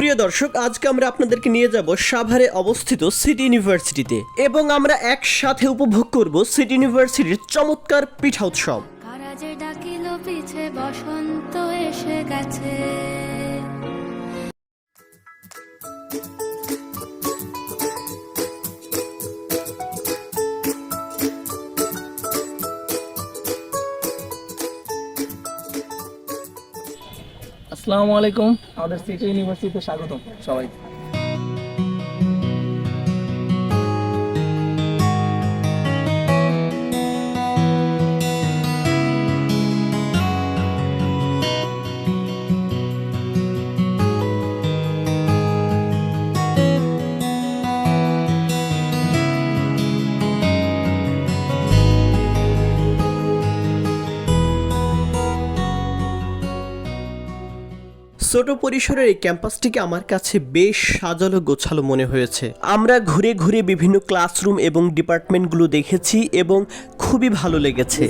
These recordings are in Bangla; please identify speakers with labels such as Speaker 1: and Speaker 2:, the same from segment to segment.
Speaker 1: প্রিয় দর্শক, আজকে আমরা আপনাদেরকে নিয়ে যাব সাভারে অবস্থিত সিটি ইউনিভার্সিটিতে এবং আমরা একসাথে উপভোগ করব সিটি ইউনিভার্সিটির চমৎকার পিঠা উৎসব।
Speaker 2: বসন্ত এসে গেছে।
Speaker 3: আসসালামু আলাইকুম। আমাদের সিটি ইউনিভার্সিটিতে স্বাগতম সবাই
Speaker 1: ছোট পরিসরের এই ক্যাম্পাসটিকে আমার কাছে বেশ সাজালো গোছালো মনে হয়েছে। আমরা ঘুরে ঘুরে বিভিন্ন ক্লাসরুম এবং ডিপার্টমেন্টগুলো দেখেছি এবং খুবই ভালো লেগেছে।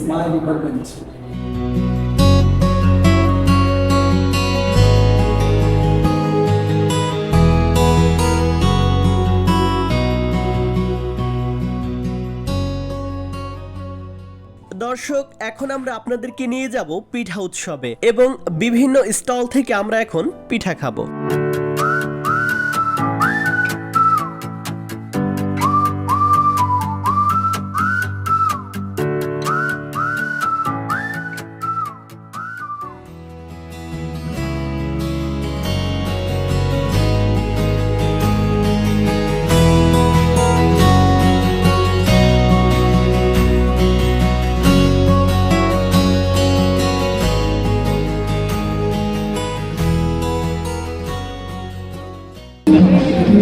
Speaker 1: দর্শক, এখন আমরা আপনাদেরকে নিয়ে যাব পিঠা উৎসবে এবং বিভিন্ন স্টল থেকে আমরা এখন পিঠা খাব।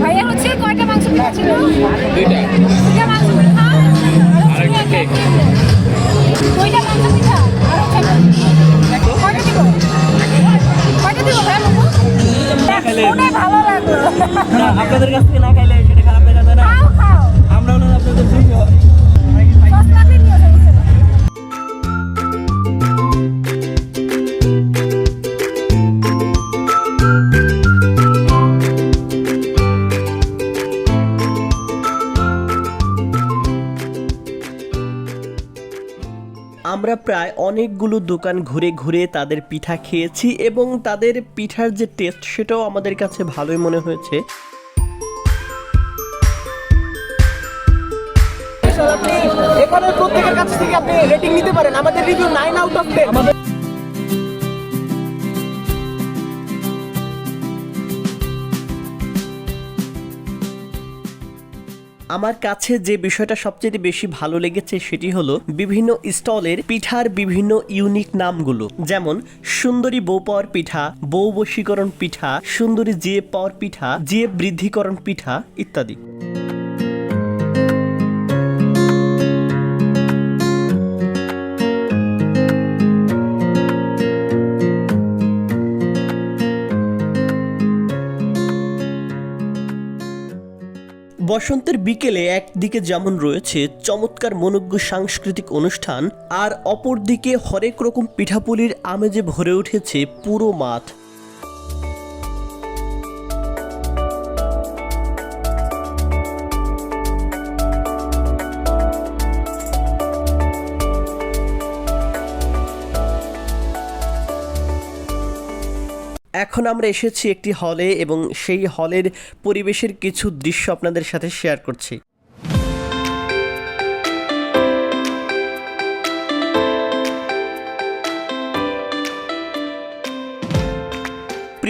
Speaker 4: ভাইয়া হচ্ছে কয়টা মাংস ছিল দুইটা। দুইটা মাংস পিঠা আর হচ্ছে কেক দুইটা মাংস পিঠা আর হচ্ছে কয়টা দিব? কয়টা দিব ভাই বাবু ভালো লাগল।
Speaker 3: আপনাদের কাছ থেকে না খাইলে সেটা আমরা
Speaker 1: প্রায় অনেকগুলো দোকান ঘুরে ঘুরে তাদের পিঠা খেয়েছি এবং তাদের পিঠার যে টেস্ট সেটাও আমাদের কাছে ভালোই মনে হয়েছে।
Speaker 3: এখানে প্রত্যেকের কাছ থেকে আপনি রেটিং নিতে পারেন। আমাদের review nine out of ten
Speaker 1: আমার কাছে যে বিষয়টা সবচেয়ে বেশি ভালো লেগেছে সেটি হলো বিভিন্ন স্টলের পিঠার বিভিন্ন ইউনিক নামগুলো। যেমন সুন্দরী বউ পাওয়ার পিঠা, বউ বশীকরণ পিঠা, সুন্দরী জিয়ে পাওয়ার পিঠা, জিয়ে বৃদ্ধিকরণ পিঠা ইত্যাদি। বসন্তের বিকেলে একদিকে যেমন রয়েছে চমৎকার মনোজ্ঞ সাংস্কৃতিক অনুষ্ঠান, আর অপরদিকে হরেক রকম পিঠাপুলির আমেজে ভরে উঠেছে পুরো মাঠ। এখন আমরা এসেছি একটি হলে এবং সেই হলের পরিবেশের কিছু দৃশ্য আপনাদের সাথে শেয়ার করছি।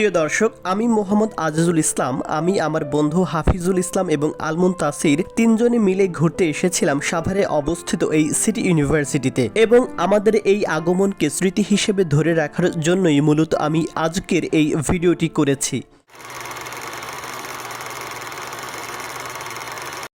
Speaker 1: প্রিয় দর্শক, আমি মোহাম্মদ আজিজুল ইসলাম। আমি আমার বন্ধু হাফিজুল ইসলাম এবং আলমুন তাসির তিনজনে মিলে ঘুরতে এসেছিলাম সাভারে অবস্থিত এই সিটি ইউনিভার্সিটিতে এবং আমাদের এই আগমনকে স্মৃতি হিসেবে ধরে রাখার জন্যই মূলত আমি আজকের এই ভিডিওটি করেছি।